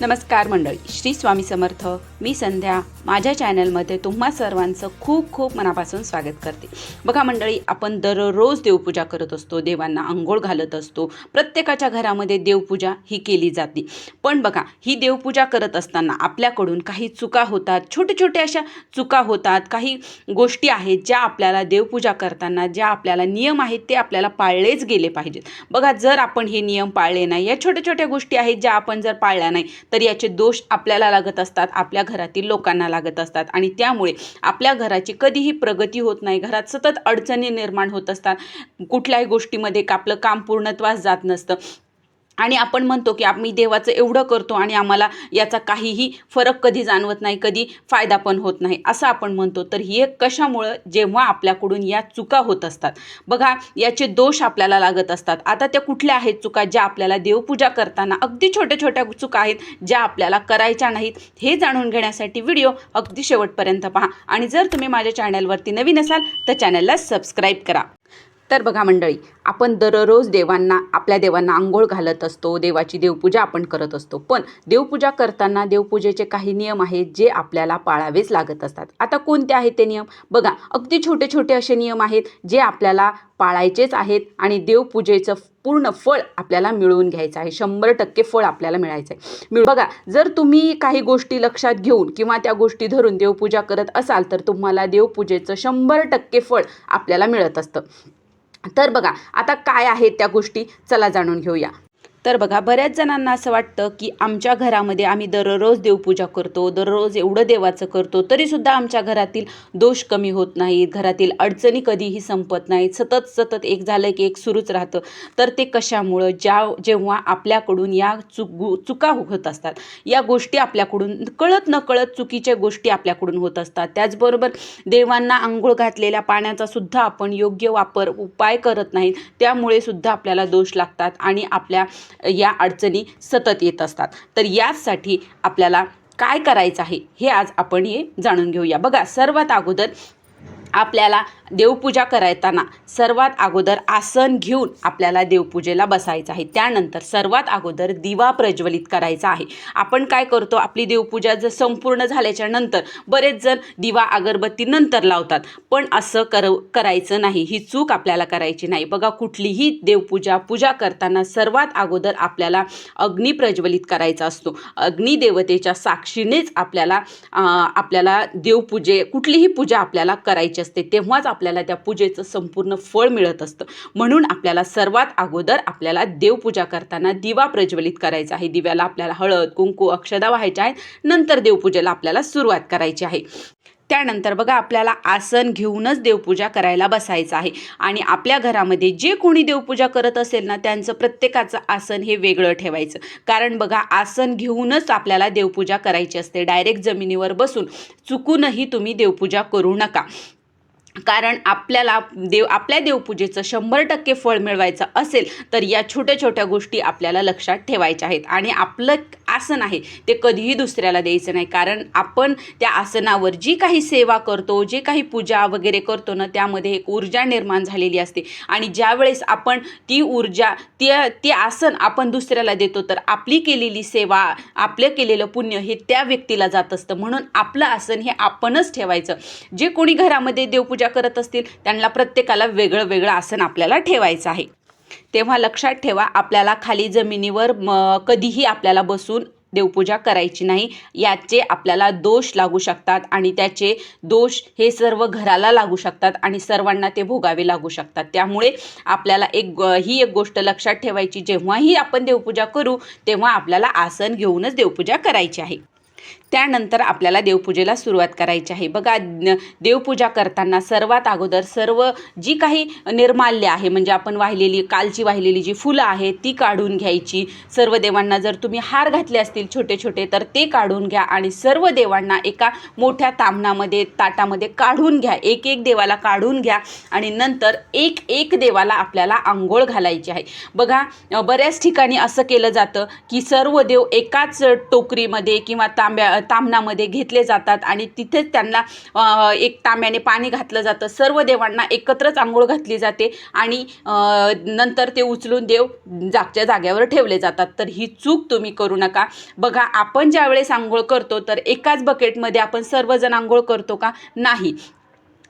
नमस्कार मंडळी. श्री स्वामी समर्थ. मी संध्या. माझ्या चॅनलमध्ये तुम्हा सर्वांचं खूप खूप मनापासून स्वागत करते. बघा मंडळी आपण दररोज देवपूजा करत असतो. देवांना आंघोळ घालत असतो. प्रत्येकाच्या घरामध्ये देवपूजा ही केली जाते. पण बघा ही देवपूजा करत असताना आपल्याकडून काही चुका होतात. छोट्या छोट्या अशा चुका होतात. काही गोष्टी आहेत ज्या आपल्याला देवपूजा करताना ज्या आपल्याला नियम आहेत ते आपल्याला पाळलेच गेले पाहिजेत. बघा जर आपण हे नियम पाळले नाही या छोट्या छोट्या गोष्टी आहेत ज्या आपण जर पाळल्या नाही तर याचे दोष आपल्याला लागत असतात आपल्या घरातील लोकांना लागत असतात. आणि त्यामुळे आपल्या घराची कधीही प्रगती होत नाही घरात सतत अडचणी निर्माण होत असतात. कुठल्याही गोष्टीमध्ये का आपलं काम पूर्णत्वास जात नसतं. आणि आपण म्हणतो की आम्ही देवाचं एवढं करतो आणि आम्हाला याचा काहीही फरक कधी जाणवत नाही कधी फायदा पण होत नाही असं आपण म्हणतो. तर हे कशामुळं जेव्हा आपल्याकडून या चुका होत असतात. बघा याचे दोष आपल्याला लागत असतात. आता त्या कुठल्या आहेत चुका ज्या आपल्याला देवपूजा करताना अगदी छोट्या छोट्या चुका आहेत ज्या आपल्याला करायच्या नाहीत हे जाणून घेण्यासाठी व्हिडिओ अगदी शेवटपर्यंत पहा. आणि जर तुम्ही माझ्या चॅनलवरती नवीन असाल तर चॅनलला सबस्क्राईब करा. तर बघा मंडळी आपण दररोज देवांना आपल्या देवांना आंघोळ घालत असतो देवाची देवपूजा आपण करत असतो. पण देवपूजा करताना देवपूजेचे काही नियम आहेत जे आपल्याला पाळावेच लागत असतात. आता कोणते आहेत ते नियम? बघा अगदी छोटे छोटे असे नियम आहेत जे आपल्याला पाळायचेच आहेत आणि देवपूजेचं पूर्ण फळ आपल्याला मिळवून घ्यायचं आहे. शंभर टक्के फळ आपल्याला मिळायचं आहे. मिळ बघा जर तुम्ही काही गोष्टी लक्षात घेऊन किंवा त्या गोष्टी धरून देवपूजा करत असाल तर तुम्हाला देवपूजेचं शंभर टक्के फळ आपल्याला मिळत असतं. तर बघा आता काय आहेत त्या गोष्टी? चला जाणून घेऊया. तर बघा बऱ्याच जणांना असं वाटतं की आमच्या घरामध्ये आम्ही दररोज देवपूजा करतो दररोज एवढं देवाचं करतो तरीसुद्धा आमच्या घरातील दोष कमी होत नाहीत घरातील अडचणी कधीही संपत नाहीत सतत सतत एक झालं की एक सुरूच राहतं. तर ते कशामुळं? ज्या जेव्हा आपल्याकडून या चुक चुका होत असतात या गोष्टी आपल्याकडून कळत न कळत चुकीच्या गोष्टी आपल्याकडून होत असतात. त्याचबरोबर देवांना आंघोळ घातलेल्या पाण्याचा सुद्धा आपण योग्य वापर उपाय करत नाहीत त्यामुळे सुद्धा आपल्याला दोष लागतात आणि आपल्या या अडचणी सतत येत असतात. तर यासाठी आपल्याला काय करायचं आहे हे आज आपण हे जाणून घेऊया. बघा सर्वात अगोदर आपल्याला देवपूजा करताना सर्वात अगोदर आसन घेऊन आपल्याला देवपूजेला बसायचं आहे. त्यानंतर सर्वात अगोदर दिवा प्रज्वलित करायचा आहे. आपण काय करतो? आपली देवपूजा जर संपूर्ण झाल्याच्यानंतर बरेच जण दिवा अगरबत्ती नंतर लावतात. पण असं कर करायचं नाही. ही चूक आपल्याला करायची नाही. बघा कुठलीही देवपूजा पूजा करताना सर्वात अगोदर आपल्याला अग्नी प्रज्वलित करायचा असतो. अग्निदेवतेच्या साक्षीनेच आपल्याला आपल्याला देवपूजे कुठलीही पूजा आपल्याला करायची असते तेव्हाच आपल्याला त्या पूजेचं संपूर्ण फळ मिळत असतं. म्हणून आपल्याला सर्वात अगोदर आपल्याला देवपूजा करताना दिवा प्रज्वलित करायचा आहे. दिव्याला आपल्याला हळद कुंकू अक्षदा व्हायच्या आहेत. नंतर देवपूजेला आपल्याला सुरुवात करायची आहे. त्यानंतर बघा आपल्याला आसन घेऊनच देवपूजा करायला बसायचं आहे. आणि आपल्या घरामध्ये जे कोणी देवपूजा करत असेल ना त्यांचं प्रत्येकाचं आसन हे वेगळं ठेवायचं. कारण बघा आसन घेऊनच आपल्याला देवपूजा करायची असते. डायरेक्ट जमिनीवर बसून चुकूनही तुम्ही देवपूजा करू नका. कारण आपल्याला देव आपल्या देवपूजेचं शंभर टक्के फळ मिळवायचं असेल तर या छोट्या छोट्या गोष्टी आपल्याला लक्षात ठेवायच्या आहेत. आणि आपलं आसन आहे ते कधीही दुसऱ्याला द्यायचं नाही. कारण आपण त्या आसनावर जी काही सेवा करतो जे काही पूजा वगैरे करतो ना त्यामध्ये एक ऊर्जा निर्माण झालेली असते. आणि ज्यावेळेस आपण ती ऊर्जा ते ते आसन आपण दुसऱ्याला देतो तर आपली केलेली सेवा आपलं केलेलं पुण्य हे त्या व्यक्तीला जात असतं. म्हणून आपलं आसन हे आपणच ठेवायचं. जे कोणी घरामध्ये देवपूजा करत असतील त्यांना प्रत्येकाला वेगळं वेगळं आसन आपल्याला ठेवायचं आहे. तेव्हा लक्षात ठेवा आपल्याला खाली जमिनीवर म कधीही आपल्याला बसून देवपूजा करायची नाही. याचे आपल्याला दोष लागू शकतात आणि त्याचे दोष हे सर्व घराला लागू शकतात आणि सर्वांना ते भोगावे लागू शकतात. त्यामुळे आपल्याला एक ही एक गोष्ट लक्षात ठेवायची जेव्हाही आपण देवपूजा करू तेव्हा आपल्याला आसन घेऊनच देवपूजा करायची आहे. त्यानंतर आपल्याला देवपूजेला सुरुवात करायची आहे. बघा देवपूजा करताना सर्वात अगोदर सर्व जी काही निर्माल्य आहे म्हणजे आपण वाहिलेली कालची वाहिलेली जी फुलं आहेत ती काढून घ्यायची. सर्व देवांना जर तुम्ही हार घातले असतील छोटे छोटे तर ते काढून घ्या आणि सर्व देवांना एका मोठ्या तामणामध्ये ताटामध्ये काढून घ्या. एक एक देवाला काढून घ्या आणि नंतर एक एक देवाला आपल्याला आंघोळ घालायची आहे. बघा बऱ्याच ठिकाणी असं केलं जातं की सर्व देव एकाच टोकरीमध्ये किंवा तांब्या तामणामध्ये घेतले जातात आणि तिथेच त्यांना एक तांब्याने पाणी घातलं जातं. सर्व देवांना एकत्रच आंघोळ घातली जाते आणि नंतर ते उचलून देव जागच्या जाग्यावर ठेवले जातात. तर ही चूक तुम्ही करू नका. बघा आपण ज्यावेळेस आंघोळ करतो तर एकाच बकेटमध्ये आपण सर्वजण आंघोळ करतो का? नाही.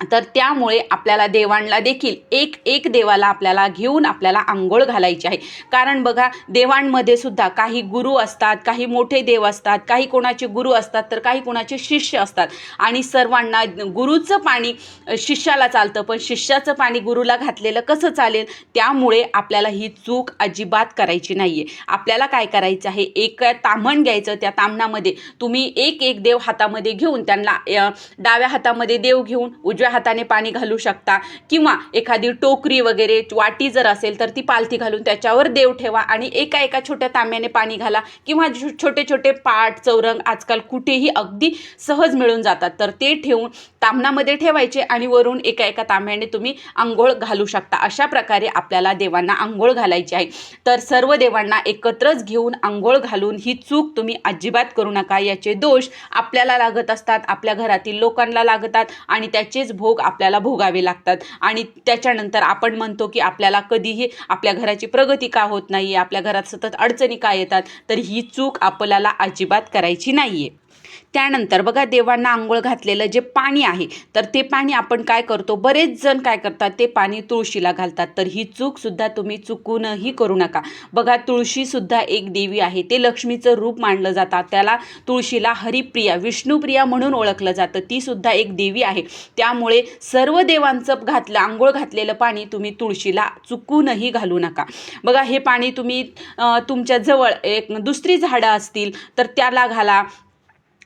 तर त्यामुळे आपल्याला देवांना देखील एक एक देवाला आपल्याला घेऊन आपल्याला आंघोळ घालायची आहे. कारण बघा देवांमध्ये सुद्धा काही गुरु असतात काही मोठे देव असतात काही कोणाचे गुरु असतात तर काही कोणाचे शिष्य असतात. आणि सर्वांना गुरुचं पाणी शिष्याला चालतं पण शिष्याचं पाणी गुरुला घातलेलं कसं चालेल? त्यामुळे आपल्याला ही चूक अजिबात करायची नाही आहे आपल्याला काय करायचं आहे? एक ताम्हण घ्यायचं त्या तामणामध्ये तुम्ही एक एक देव हातामध्ये घेऊन त्यांना डाव्या हातामध्ये देव घेऊन उजव्या हाताने पाणी घालू शकता. किंवा एखादी टोकरी वगैरे वाटी जर असेल तर ती पालथी घालून त्याच्यावर देव ठेवा आणि एका एका छोट्या तांब्याने पाणी घाला. किंवा छोटे छोटे पाट चौरंग आजकाल कुठेही अगदी सहज मिळून जातात. तर ते ठेवून तांबणामध्ये ठेवायचे आणि वरून एका एका तांब्याने तुम्ही आंघोळ घालू शकता. अशा प्रकारे आपल्याला देवांना आंघोळ घालायची आहे. तर सर्व देवांना एकत्रच घेऊन आंघोळ घालून ही चूक तुम्ही अजिबात करू नका. याचे दोष आपल्याला लागत असतात आपल्या घरातील लोकांना लागतात आणि त्याचेच भोग आपल्याला भोगावे लागतात. आणि त्याच्यानंतर आपण म्हणतो की आपल्याला कधीही आपल्या घराची प्रगती का होत नाही आपल्या घरात सतत अडचणी का येतात तर ही चूक आपल्याला अजिबात करायची नाही आहे त्यानंतर बघा देवांना आंघोळ घातलेलं जे पाणी आहे तर ते पाणी आपण काय करतो? बरेच जण काय करतात? ते पाणी तुळशीला घालतात. तर ही चूकसुद्धा तुम्ही चुकूनही करू नका. बघा तुळशीसुद्धा एक देवी आहे. ते लक्ष्मीचं रूप मानलं जातात. त्याला तुळशीला हरिप्रिया विष्णुप्रिया म्हणून ओळखलं जातं. ती सुद्धा एक देवी आहे. त्यामुळे सर्व देवांचं घातलं आंघोळ घातलेलं पाणी तुम्ही तुळशीला चुकूनही घालू नका. बघा हे पाणी तुम्ही तुमच्याजवळ तुमच्या जवळ एक दुसरी झाडं असतील तर त्याला घाला.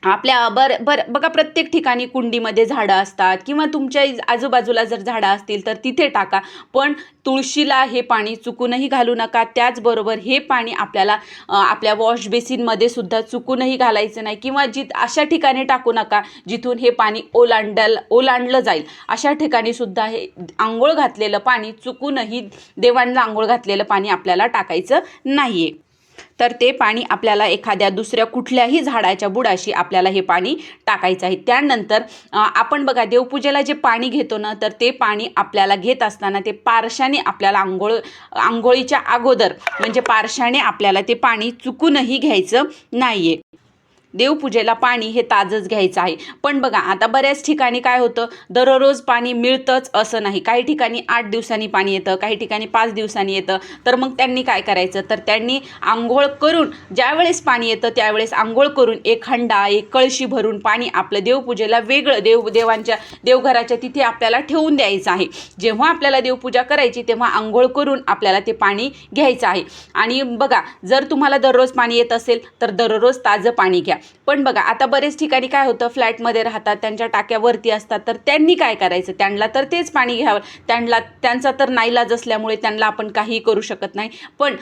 आपल्या बर बर बघा प्रत्येक ठिकाणी कुंडीमध्ये झाडं असतात किंवा तुमच्या आजूबाजूला जर झाडं असतील तर तिथे टाका. पण तुळशीला हे पाणी चुकूनही घालू नका. त्याचबरोबर हे पाणी आपल्याला आपल्या वॉश बेसिनमध्ये सुद्धा चुकूनही घालायचं नाही किंवा जिथ अशा ठिकाणी टाकू नका जिथून हे पाणी ओलांडल ओलांडलं जाईल. अशा ठिकाणी सुद्धा हे आंघोळ घातलेलं पाणी चुकूनही देवांना आंघोळ घातलेलं पाणी आपल्याला टाकायचं नाही आहे तर ते पाणी आपल्याला एखाद्या दुसऱ्या कुठल्याही झाडाच्या बुडाशी आपल्याला हे पाणी टाकायचं आहे. त्यानंतर आपण बघा देवपूजेला जे पाणी घेतो ना तर ते पाणी आपल्याला घेत असताना ते पारशाने आपल्याला आंघोळ आंघोळीच्या अगोदर म्हणजे पारशाने आपल्याला ते पाणी चुकूनही घ्यायचं नाही आहे देवपूजेला पाणी हे ताजंच घ्यायचं आहे. पण बघा आता बऱ्याच ठिकाणी काय होतं? दररोज पाणी मिळतंच असं नाही. काही ठिकाणी आठ दिवसांनी पाणी येतं काही ठिकाणी पाच दिवसांनी येतं. तर मग त्यांनी काय करायचं? तर त्यांनी आंघोळ करून ज्यावेळेस पाणी येतं त्यावेळेस आंघोळ करून एक हंडा एक कळशी भरून पाणी आपलं देवपूजेला वेगळं देव देवांच्या देवघराच्या तिथे आपल्याला ठेवून द्यायचं आहे. जेव्हा आपल्याला देवपूजा करायची तेव्हा आंघोळ करून आपल्याला ते पाणी घ्यायचं आहे. आणि बघा जर तुम्हाला दररोज पाणी येत असेल तर दररोज ताजं पाणी घ्या. पण बघा आता बरेच ठिकाणी काय होतं फ्लॅटमध्ये राहतात त्यांच्या टाक्यावरती असतात तर त्यांनी काय करायचं? त्यांना तर तेच पाणी घ्यावं त्यांना त्यांचा तर नाईलाज असल्यामुळे त्यांना आपण काहीही करू शकत नाही. पण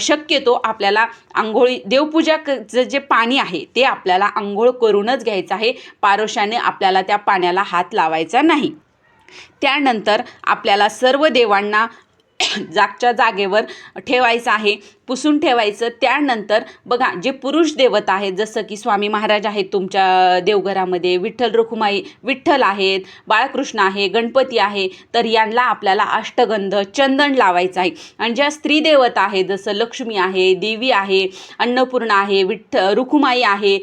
शक्यतो आपल्याला आंघोळी देवपूजा जे पाणी आहे ते आपल्याला आंघोळ करूनच घ्यायचं आहे. पारोशाने आपल्याला त्या पाण्याला हात लावायचा नाही. त्यानंतर आपल्याला सर्व देवांना जागच्या जागेवर ठेवायचं आहे. पुसून ठेवायचं. त्यानंतर बघा जे पुरुष देवता आहेत जसं की स्वामी महाराज आहेत तुमच्या देवघरामध्ये विठ्ठल रुखुमाई विठ्ठल आहेत बाळकृष्ण आहे गणपती आहे तर यांना आपल्याला अष्टगंध चंदन लावायचं आहे. आणि ज्या स्त्री देवता आहेत जसं लक्ष्मी आहे देवी आहे अन्नपूर्णा आहे विठ्ठ रुखुमाई आहे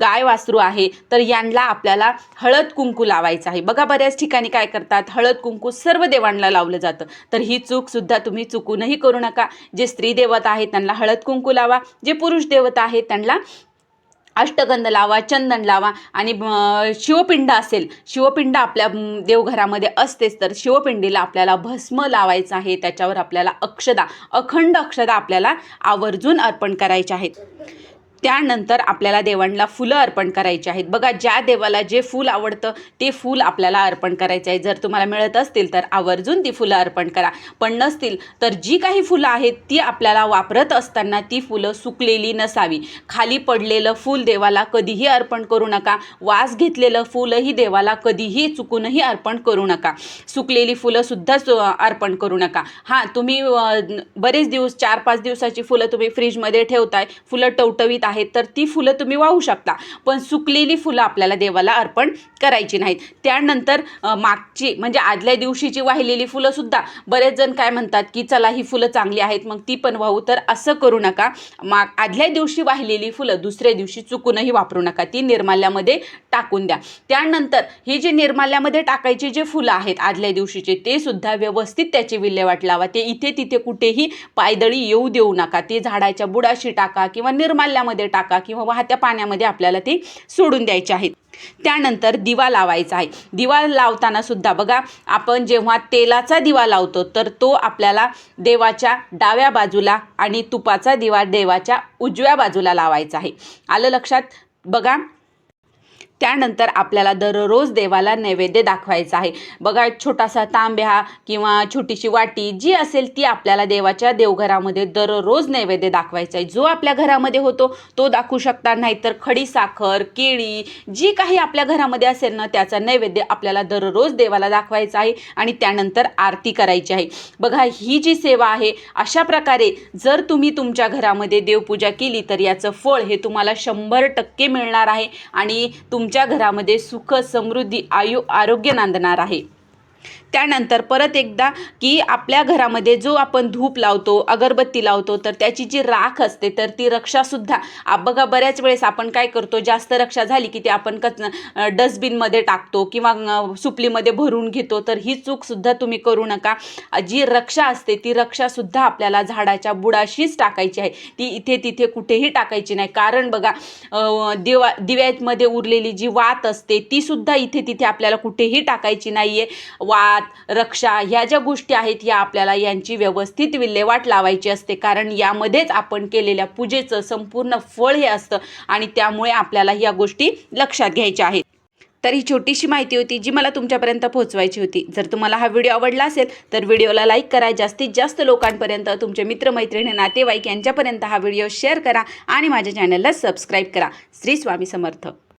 गाय वासरू आहे तर यांना आपल्याला हळद कुंकू लावायचं आहे. बघा बऱ्याच ठिकाणी काय करतात हळद कुंकू सर्व देवांना लावलं जातं. तर ही चूक सुद्धा तुम्ही चुकूनही करू नका. जे स्त्री देवता आहेत त्यांना हळद कुंकू लावा जे पुरुष देवता आहेत त्यांना अष्टगंध लावा चंदन लावा आणि शिवपिंड असेल शिवपिंड आपल्या देवघरामध्ये असतेच तर शिवपिंडीला आपल्याला भस्म लावायचं आहे त्याच्यावर आपल्याला अक्षदा अखंड अक्षदा आपल्याला आवर्जून अर्पण करायच्या आहेत. त्यानंतर आपल्याला देवांना फुलं अर्पण करायची आहेत. बघा ज्या देवाला जे फूल आवडतं ते फूल आपल्याला अर्पण करायचं आहे जर तुम्हाला मिळत असतील तर आवर्जून ती फुलं अर्पण करा. पण नसतील तर जी काही फुलं आहेत ती आपल्याला वापरत असताना ती फुलं सुकलेली नसावी. खाली पडलेलं फूल देवाला कधीही अर्पण करू नका. वास घेतलेलं फुलंही देवाला कधीही चुकूनही अर्पण करू नका. सुकलेली फुलंसुद्धा सु अर्पण करू नका. हां तुम्ही बरेच दिवस चार पाच दिवसाची फुलं तुम्ही फ्रीजमध्ये ठेवताय. फुलं टवटवीत आहेत तर ती फुलं तुम्ही वाहू शकता. पण सुकलेली फुलं आपल्याला देवाला अर्पण करायची नाहीत. त्यानंतर मागची म्हणजे आदल्या दिवशीची वाहिलेली फुलंसुद्धा बरेच जण काय म्हणतात की चला ही फुलं चांगली आहेत मग ती पण वाहू. तर असं करू नका. माग आदल्या दिवशी वाहिलेली फुलं दुसऱ्या दिवशी चुकूनही वापरू नका. ती निर्माल्यामध्ये टाकून द्या. त्यानंतर ही जी निर्माल्यामध्ये टाकायची जे फुलं आहेत आदल्या दिवशीचे ते सुद्धा व्यवस्थित त्याची विल्हेवाट लावा. ते इथे तिथे कुठेही पायदळी येऊ देऊ नका. ते झाडाच्या बुडाशी टाका किंवा निर्माल्यामध्ये टाका किंवा वाहत्या पाण्यामध्ये आपल्याला ते सोडून द्यायचे आहेत. त्यानंतर दिवा लावायचा आहे. दिवा लावताना सुद्धा बघा आपण जेव्हा तेलाचा दिवा लावतो तर तो आपल्याला देवाच्या डाव्या बाजूला आणि तुपाचा दिवा देवाच्या उजव्या बाजूला लावायचा आहे. आलं लक्षात? बघा त्यानंतर आपल्याला दररोज देवाला नैवेद्य दाखवायचा आहे. बघा एक छोटासा तांब्या किंवा छोटीशी वाटी जी असेल ती आपल्याला देवाच्या देवघरामध्ये दररोज नैवेद्य दाखवायचा आहे. जो आपल्या घरामध्ये होतो तो दाखवू शकता. नाहीतर खडी साखर केळी जी काही आपल्या घरामध्ये असेल ना त्याचा नैवेद्य आपल्याला दररोज देवाला दाखवायचा आहे आणि त्यानंतर आरती करायची आहे. बघा ही जी सेवा आहे अशा प्रकारे जर तुम्ही तुमच्या घरामध्ये देवपूजा केली तर याचं फळ हे तुम्हाला शंभर टक्के मिळणार आहे आणि तुम तुमच्या घरामध्ये सुख समृद्धी आयु आरोग्य नांदणार आहे. त्यानंतर परत एकदा की आपल्या घरामध्ये जो आपण धूप लावतो अगरबत्ती लावतो तर त्याची जी राख असते तर ती रक्षासुद्धा. बघा बऱ्याच वेळेस आपण काय करतो जास्त रक्षा झाली की ते आपण कच डस्टबिनमध्ये टाकतो किंवा सुपलीमध्ये भरून घेतो तर ही चूकसुद्धा तुम्ही करू नका. जी रक्षा असते ती रक्षासुद्धा आपल्याला झाडाच्या बुडाशीच टाकायची आहे. ती इथे तिथे कुठेही टाकायची नाही. कारण बघा दिवा दिव्यामध्ये उरलेली जी वात असते तीसुद्धा इथे तिथे आपल्याला कुठेही टाकायची नाही आहे वा हात रक्षा ह्या ज्या गोष्टी आहेत या आपल्याला यांची व्यवस्थित विल्हेवाट लावायची असते. कारण यामध्येच आपण केलेल्या पूजेचं संपूर्ण फळ हे असतं आणि त्यामुळे आपल्याला या गोष्टी लक्षात घ्यायच्या आहेत. तर ही छोटीशी माहिती होती जी मला तुमच्यापर्यंत पोहोचवायची होती. जर तुम्हाला हा व्हिडिओ आवडला असेल तर व्हिडिओला लाईक करा. जास्तीत जास्त लोकांपर्यंत तुमचे मित्रमैत्रिणी नातेवाईक यांच्यापर्यंत हा व्हिडिओ शेअर करा आणि माझ्या चॅनलला सबस्क्राईब करा. श्री स्वामी समर्थ.